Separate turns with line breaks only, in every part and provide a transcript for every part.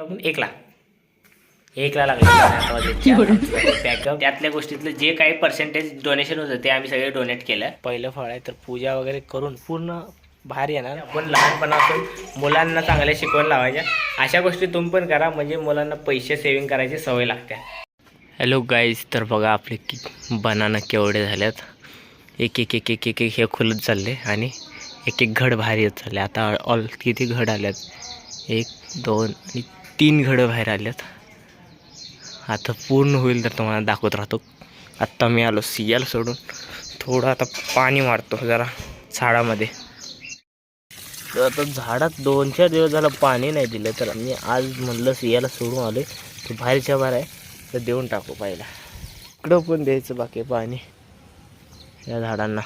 लागून एकला. एकला लागले. बॅकअप त्यातल्या गोष्टीतलं जे काही पर्सेंटेज डोनेशन होतं ते आम्ही सगळे डोनेट केलं. पहिलं फळ आहे तर पूजा वगैरे करून पूर्ण बाहेर येणार. आपण लहानपणापासून मुलांना चांगल्या शिकवण लावायच्या. अशा गोष्टी तुम्ही पण करा म्हणजे मुलांना पैसे सेव्हिंग करायची सवय लागते. हॅलो गाईज तर बघा आपले कि बनाना केवढे झाल्यात एक एक एक एक एक एक हे खुलत चालले आणि एक एक घड बाहेर येत चालले. आता ऑल किती घड आल्यात एक दोन आणि तीन घडं बाहेर आल्यात. आता पूर्ण होईल तर तुम्हाला दाखवत राहतो. आत्ता मी आलो सियाल सोडून. थोडं आता पाणी मारतो जरा झाडामध्ये. तर आता झाडात दोन चार दिवस झालं पाणी नाही दिलं तर मी आज म्हणलं सियाला सोडून आलो तो बाहेरच्या बाहेर आहे तर देऊन टाकू पहिला. इकडं पण द्यायचं बाकी पाणी या झाडांना.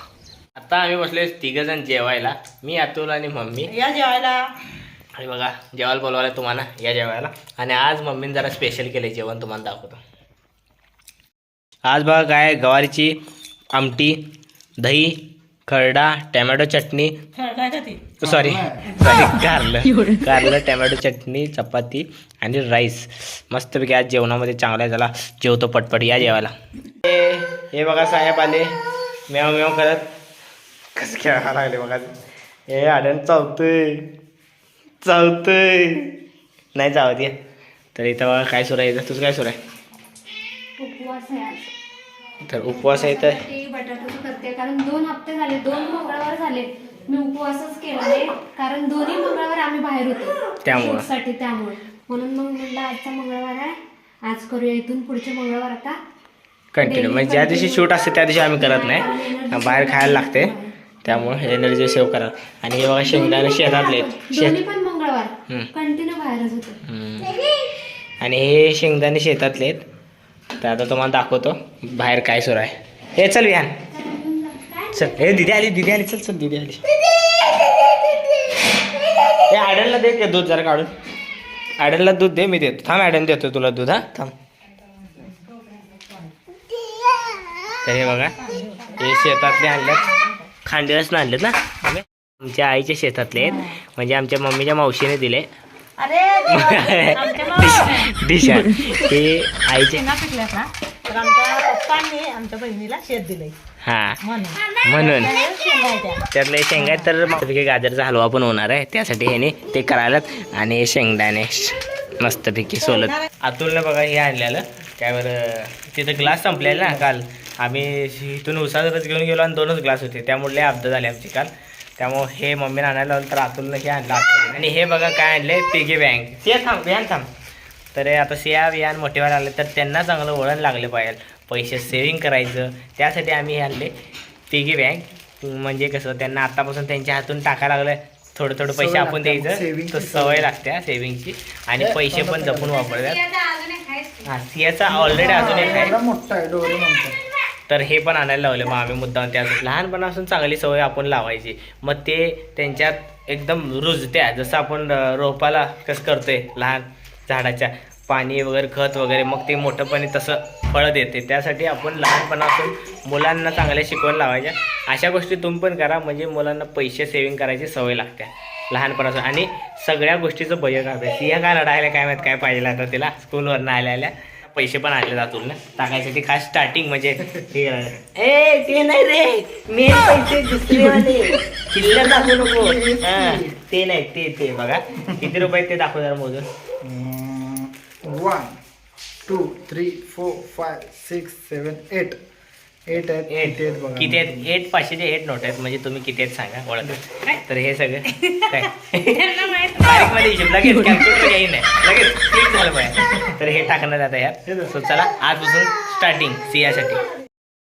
आता आम्ही बसले तिघ जण जेवायला. मी अतुल आणि मम्मी.
या जेवायला.
आणि बघा जेवायला बोलवायला तुम्हाला या जेवायला. आणि आज मम्मीने जरा स्पेशल केले जेवण तुम्हाला दाखवतो. आज बघा काय गवारीची आमटी दही खरडा टॅमॅटो चटणी. सॉरी सॉरी कारलं. कारलं टॅमॅटो चटणी चपाती आणि राईस मस्तपैकी आज जेवणामध्ये चांगला आहे झाला. जेवतो पटपट या जेवायला. हे हे बघा साहेब आले. मेव मेव करत. कसं खेळायला लागले बघा. हे आड्यान चावतंय चावतंय नाही चावत ये तर इथं बघा काय सुरू आहे तुझं काय सुरू आहे?
उपवास आहे आज.
तर उपवास आहे तर?
ते बटाट्याचं करते. कारण दोन हप्ते झाले. दोन मंगळवार झाले. मी उपवासच केला नाही. कारण दोन्ही मंगळवार आम्ही बाहेर होतो.
त्यामुळं.
साठी त्यामुळे. म्हणून मग म्हणलं आजचा मंगळवार आहे. आज करूया इथून पुढचे मंगळवार आता.
कंटिन्यू म्हणजे ज्या दिवशी शूट असते त्या दिवशी आम्ही करत नाही. बाहेर खायला लागते. त्यामुळे एनर्जी सेव्ह करा आणि हे बघा शेंगदाणे शेतातले आहेत. शेत
पण मंगळवार. कंटिन्यू बाहेरच होतो.
आणि हे शेंगदाणे शेतातले आहेत. तर आता तुम्हाला दाखवतो बाहेर काय सुरू आहे. हे चल विहान. चल हे दिदी आली दिदी आली चल चल दिदी आली. हे आडनला दे दूध जरा काढून. आडनला दूध दे मी देतो. थांब आडन देतो तुला दूध हा? थांब. तर हे बघा हे शेतातले आणल्यात खांडेरच आणलेत ना. आमच्या आईच्या शेतातले आहेत. म्हणजे आमच्या मम्मीच्या मावशीने दिले. दिशा हे आईचे
शेंगा पिकल्यात ना. तर आमच्या पप्पांनी आमच्या बहिणीला शेत दिलंय.
हा.
म्हणून.
त्यातले शेंगा तर मस्तपैकी गाजरचा हलवा पण होणार आहे. त्यासाठी ह्याने ते करायलात. आणि शेंगदाणे मस्तपैकी सोलत. अतुलनं बघा हे आणलेलं. काय बरं तिथं ग्लास संपलेला ना काल. आम्ही इथून उसावरच घेऊन गेलो आणि दोनच ग्लास होते. त्यामुळे अपघात झाले आमची काल. त्यामुळे हे मम्मीने आणायला तर अतुलनं हे आणलं. आणि हे बघा काय आणले पिगी बँक ते थांब बियान थांब. तर आता सिया बियान मोठेवर आले तर त्यांना चांगलं वळण लागले पाहिजे. पैसे सेविंग करायचं. त्यासाठी आम्ही हे आणले पिगी बँक म्हणजे कसं त्यांना आतापासून त्यांच्या हातून टाकायला लागलं थोडं थोडं पैसे आपण द्यायचं. तर सवय. लागते सेविंगची आणि पैसे पण जपून वापरतात हा सियाचा ऑलरेडी अजून एक आहे. तर हे पण आणायला लावले. मग आम्ही मुद्दाम त्या लहानपणापासून चांगली सवय आपण लावायची. मग ते त्यांच्यात एकदम रुजत्या. जसं आपण रोपाला कसं करतोय लहान झाडाच्या पाणी वगैरे खत वगैरे मग ते मोठंपणे तसं फळं देते. त्यासाठी आपण लहानपणापासून मुलांना चांगल्या शिकवण लावायच्या. अशा गोष्टी तुम्ही पण करा. म्हणजे मुलांना पैसे सेविंग करायची सवय लागते. लहानपणापासून. आणि सगळ्या गोष्टीचं बजेट अभ्यास या काय रडायला काय माहीत काय पाहिजे आता तिला? स्कूलवरनं आल्या आल्या. पैसे पण आणले जातील ना? टाकायसाठी खास स्टार्टिंग म्हणजे हे ए ते नाही रे. मी पैसे दुसरे चिल्लर दाखवू नको. हा, ते नाही ते ते बघा. किती रुपये ते दाखव जरा मोजून.
One two three four five six seven eight eight आहेत
एट
किती आहेत बघा?
किती आहेत? एट पाचशेचे एट नोट आहेत. म्हणजे तुम्ही किती आहेत सांगा ओळख. तर हे सगळं. काय?
त्यांना माहीत
तारीखमध्ये हिशोब. लगेच कॅल्क्युलेटर येईल नाही लगेच क्लिक झालं पाहिजे तर हे टाकण्यात आता यात सो चला आजपासून स्टार्टिंग सियासाठी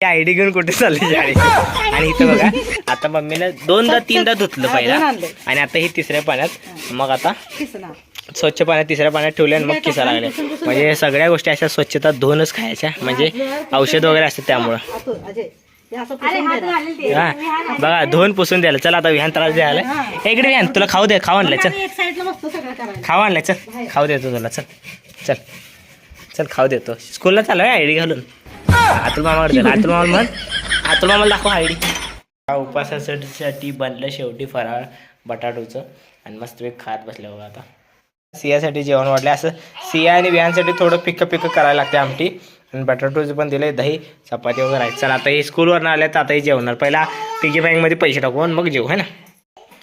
आय डी घेऊन कुठे चालले शाळेत आणि इथं बघा आता मम्मीनं दोनदा तीनदा धुतलं पहिला. आणि आता हे तिसऱ्या पाण्यात. मग आता स्वच्छ पाण्यात तिसऱ्या पाण्यात ठेवले आणि मग किसा लागले. म्हणजे सगळ्या गोष्टी अशा स्वच्छता धुवूनच खायच्या. म्हणजे औषध वगैरे असतं त्यामुळं. हा बघा धुवून पुसून द्यायला. चला आता विहान त्रास द्यायला. हे. इकडे विहान तुला खाऊ दे खाऊ आणलंय चल.
एक साईडला मस्त सगळं करायचं
खाऊ आणलंय चल. खाऊ देतो तुला चल. चल. चल खाऊ देतो स्कूलला चालू आहे आयडी घालून. अतुल मामाकडे चल अतुल मामा म्हण. अतुल मामाला दाखव आयडी उपासासाठी बनलं शेवटी फराळ बटाटोचं. आणि मस्त वेग खात बसल्या बघा आता. सियासाठी जेवण वाढलं असं सिया आणि बियांसाठी थोडं पिकं पिकं करायला लागते आमटी. आणि बटाटोचं पण दिलंय दही चपाती वगैरे आहे चला आता हे स्कूलवरनं आले तर आताही जेवणार. पहिला पिगी बँकमध्ये पैसे टाकून मग जेवू है ना?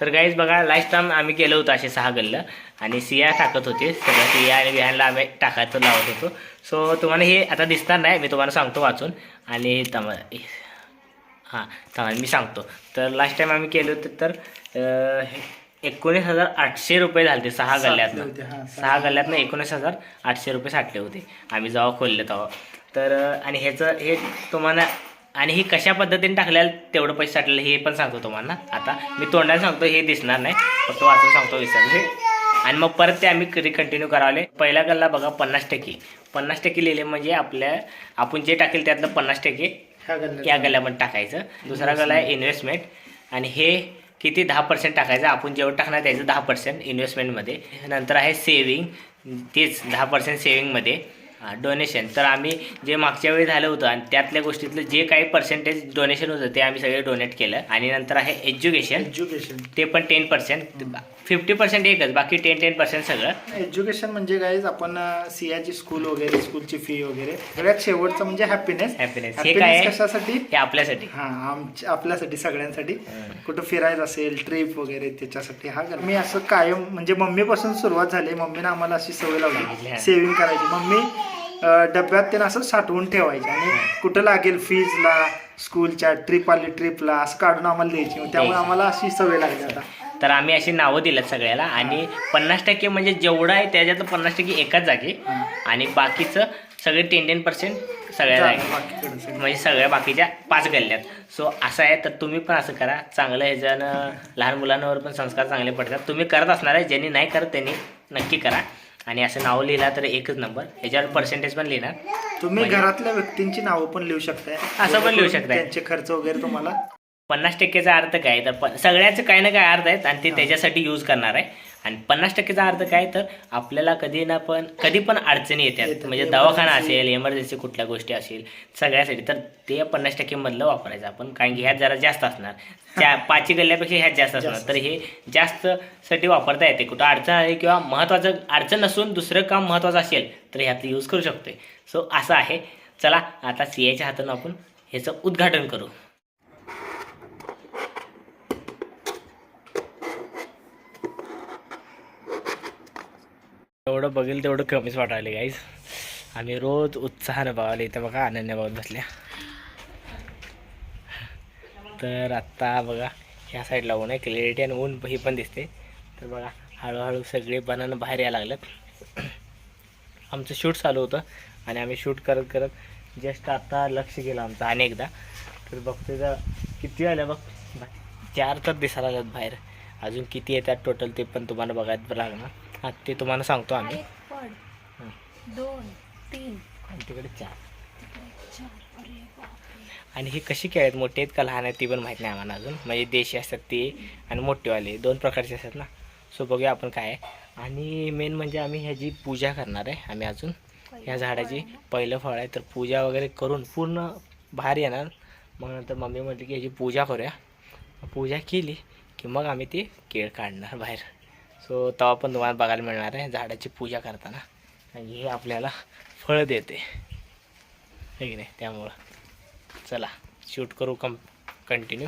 तर गाईज बघा लास्ट टाइम आम्ही केलं होतं असे सहा गल्लं. आणि सिया टाकत होते. सगळ्या सिया आणि विहानला आम्ही टाकायचं लावत होतो. सो तुम्हाला हे आता दिसणार नाही. मी तुम्हाला सांगतो वाचून. आणि तम हां थांबा मी सांगतो. तर लास्ट टाइम आम्ही केलं होतं तर एकोणीस हजार आठशे रुपये झाले ते सहा गल्ल्यातनं. सहा गल्ल्यातनं एकोणीस हजार आठशे रुपये साठले होते. आम्ही जेव्हा खोलले तेव्हा. तर आणि ह्याचं हे तुम्हाला आणि हे कशा पद्धतीने टाकलेलं तेवढं पैसे साठलेलं हे पण सांगतो तुम्हाला. आता मी तोंडाने सांगतो हे दिसणार नाही. फक्त वाचून सांगतो विसरले. आणि मग परत ते आम्ही कधी कंटिन्यू करावले. पहिला गल्ला बघा पन्नास टक्के. पन्नास टक्के लिहिले म्हणजे आपल्या आपण जे टाकेल त्यातलं पन्नास टक्के या गल्ल्यामध्ये टाकायचं. दुसरा गल्ला आहे इन्व्हेस्टमेंट आणि हे किती दहा पर्सेंट टाकायचं? आपण जेवढं टाकणार त्याचं दहा पर्सेंट इन्व्हेस्टमेंटमध्ये नंतर आहे सेविंग तेच दहा पर्सेंट सेविंगमध्ये डोनेशन तर आम्ही जे मागच्या वेळी झालं होतं आणि त्यातल्या गोष्टीतलं जे काही पर्सेंटेज डोनेशन होतं ते आम्ही सगळे डोनेट केलं. आणि नंतर आहे एज्युकेशन
एज्युकेशन
ते पण टेन पर्सेंट फिफ्टी पर्सेंट एकच बाकी टेन टेन पर्सेंट सगळं.
एज्युकेशन म्हणजे गाईज आपण सियाची स्कूल वगैरे स्कूलची फी वगैरे सगळ्यात शेवटचं म्हणजे हॅपीनेस
Happiness. हे काय?
कशासाठी?
हे आपल्यासाठी.
हा आमच्या आपल्यासाठी सगळ्यांसाठी. कुठं फिरायचं असेल ट्रिप वगैरे त्याच्यासाठी. हा मी असं कायम म्हणजे मम्मीपासून सुरुवात झाली. मम्मीने आम्हाला अशी सवय लावली. सेव्हिंग करायची. मम्मी डब्यात त्यांना असं साठवून ठेवायचे. आणि कुठं लागेल फीजला स्कूलच्या ट्रिप आली ट्रिपला असं काढून आम्हाला द्यायची. त्यामुळे. आम्हाला अशी सवय लागली आता.
तर आम्ही अशी नावं दिलेत सगळ्याला. आणि पन्नास टक्के म्हणजे जेवढं आहे त्याच्यातलं पन्नास टक्के एकाच जागी. आणि बाकीचं सगळे टेन टेन पर्सेंट सगळ्या जागी. म्हणजे सगळ्या बाकीच्या पाच गल्ल्यात. सो असं आहे तर तुम्ही पण असं करा. चांगलं ह्याच्यानं लहान मुलांवर पण संस्कार चांगले पडतात. तुम्ही करत असणार आहे. ज्यांनी नाही करत त्यांनी नक्की करा. आणि असं नाव लिहिला तर एकच नंबर. ह्याच्यावर पर्सेंटेज पण लिहिणार.
तुम्ही घरातल्या व्यक्तींची नावं पण लिहू शकताय.
असं पण लिहू शकताय.
त्यांचे खर्च वगैरे तुम्हाला?
पन्नास टक्केचा अर्थ काय? तर प सगळ्याचं काही ना काही अर्थ आहेत आणि ते त्याच्यासाठी यूज करणार आहे. आणि पन्नास टक्केचा अर्थ काय? तर आपल्याला कधी ना पण कधी पण अडचणी येतात. म्हणजे दवाखाना असेल इमर्जन्सी कुठल्या गोष्टी असेल सगळ्यासाठी. तर ते पन्नास टक्के मधलं वापरायचं आपण. कारण की ह्यात जरा जास्त असणार. त्या पाचही गल्ल्यापेक्षा ह्यात जास्त असणार. तर हे जास्त साठी वापरता येते. कुठं अडचण आली किंवा महत्त्वाचं अडचण नसून दुसरं काम महत्त्वाचं असेल तर ह्यातलं यूज करू शकतोय. सो असं आहे. चला आता सीआयच्या हातानं आपण ह्याचं उद्घाटन करू. एवढं बघेल तेवढं कमीच वाटायला गाईज आम्ही रोज उत्साहानं बघायला इथं बघा अनन्या बघत बसल्या. तर आत्ता बघा ह्या साईडला ऊन आहे क्लिअरिटी आणि ऊन ही पण दिसते. तर बघा हळूहळू सगळे बनानं बाहेर यायला लागलेत. आमचं शूट चालू होतं आणि आम्ही शूट करत करत जस्ट आत्ता लक्ष गेलं आमचं अनेकदा. तर बघतो तर किती आल्या बघ? चार तर दिसायला लागत बाहेर. अजून किती येतात टोटल ते पण तुम्हाला बघायला लागणार. हा ते तुम्हाला सांगतो आम्ही.
पड. दोन तीन.
आणि तिकडे चार. आणि हे कशी काय आहेत मोठे आहेत का लहान आहेत ती पण माहीत नाही आम्हाला अजून. म्हणजे देशी असतात ते आणि मोठेवाले. दोन प्रकारचे असतात ना. सो बघूया आपण काय आहे. आणि मेन म्हणजे आम्ही ह्याची पूजा करणार आहे आम्ही अजून. ह्या झाडाची पहिलं फळ आहे. तर पूजा वगैरे करून पूर्ण बाहेर येणार. मग नंतर मम्मी म्हटली की ह्याची पूजा करूया. पूजा केली की मग आम्ही ती केळ काढणार बाहेर. सो तेव्हा पण तुम्हाला बघायला मिळणार आहे झाडाची पूजा करताना. आणि हे आपल्याला फळ देते. हे की नाही? त्यामुळं. चला शूट करू कम कंटिन्यू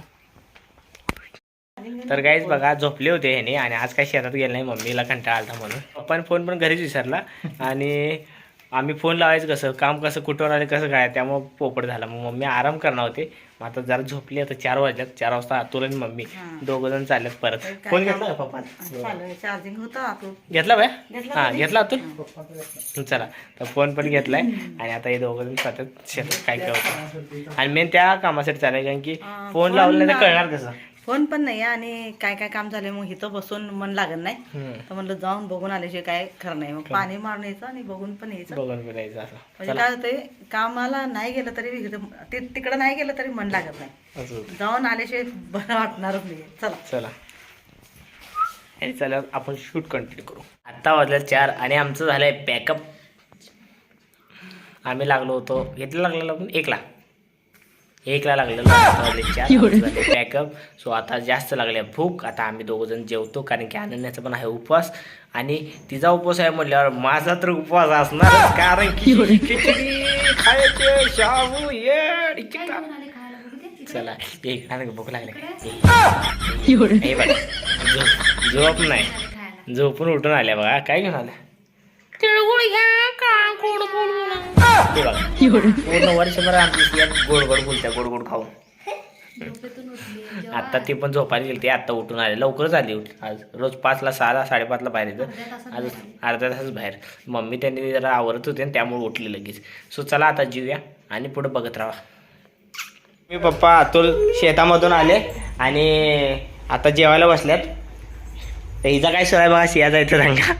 तर काहीच बघा झोपले होते ह्याने आणि आज काही शेतात गेलं नाही मम्मीला कंटाळा आलता म्हणून. पप्पाने फोन पण घरीच विसरला. आणि आम्ही फोन लावायचं कसं काम कसं कुठवर आले कसं काय त्यामुळं पोपट झाला. मग मम्मी आराम करणार होते. मग आता जरा झोपली आता चार वाजल्यात. चार वाजता अतुल आणि मम्मी दोघं जण चालल्यात परत. फोन घेतला का पप्पा
चार्जिंग होतं
घेतला बाय? हां घेतला अतुल चला तर फोन पण घेतलाय आणि आता हे दोघं जण सतत शेतात काय काय होतं आणि मेन त्या कामासाठी चालेल कारण की फोन लावलं नाही तर कळणार कसं?
फोन पण नाही आणि काय काय काम झाले मग इथं बसून मन लागत नाही. तर म्हणलं जाऊन बघून आल्याशिवाय काय खरं नाही. मग पाणी मारून यायचं आणि बघून पण यायचं.
बघून फिरायचं असं.
म्हणजे काय होतंय कामाला नाही गेलं तरी तिकडं नाही गेलं तरी मन लागत नाही. जाऊन आल्याशिवाय बरं वाटणारच नाही. चला.
चला. आणि चला आपण शूट कंटिन्यू करू. आत्ता वाजल्या चार आणि आमचं झालंय पॅकअप. आम्ही लागलो होतो. घेतलं लागलेलं आपण? एकला. एकला लागलेलं पॅकअप सो आता जास्त लागले भूक. आता आम्ही दोघं जण जेवतो कारण की अनन्याचा पण आहे उपवास. आणि तिचा उपवास आहे म्हटल्यावर माझा तर उपवास असणार कारण की खिचडी खायचे. चला एक भूक लागली. झोप नाही. झोपून उठून आल्या बघा. काय घेऊन आल्या? तिळगुळ घ्या का गोड गोड बोला ते बघा पूर्ण वर्षभर आमची सियात गोड गोड बोलत्या गोड गोड खाऊन. आता ती पण झोपायला गेली ती आता उठून आले. लवकरच आली उठ आज रोज पाचला सहाला साडेपाचला बाहेर येतं. आज
बाहेर
अर्ध्या बाहेर. मम्मी त्यांनी जरा आवरत होते आणि त्यामुळे उठली लगेच. सो चला आता जीवया आणि पुढे बघत राहा. मी पप्पा अतुल शेतामधून आले आणि आता जेवायला बसल्यात. तर हिचा काय सोय बघा सिया जायचं रंगा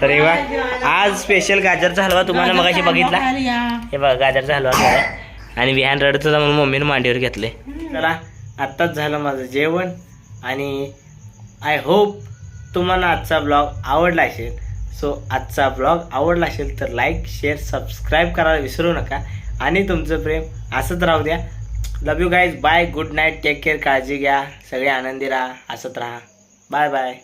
तर हे बघा आज स्पेशल गाजरचा हलवा तुम्हाला मगाशी बघितला. हे बघा गाजरचा हलवा झाला आणि विहान रडत होता म्हणून मम्मीने मांडीवर घेतले. चला आत्ताच झालं माझं जेवण. आणि आय होप तुम्हाला आजचा ब्लॉग आवडला असेल. सो आजचा ब्लॉग आवडला असेल तर लाईक शेअर सबस्क्राईब करायला विसरू नका. आणि तुमचं प्रेम असंच राहू द्या. Love you guys bye good night take care काळजी घ्या. सगळे आनंदी राहा. असत राहा. Bye bye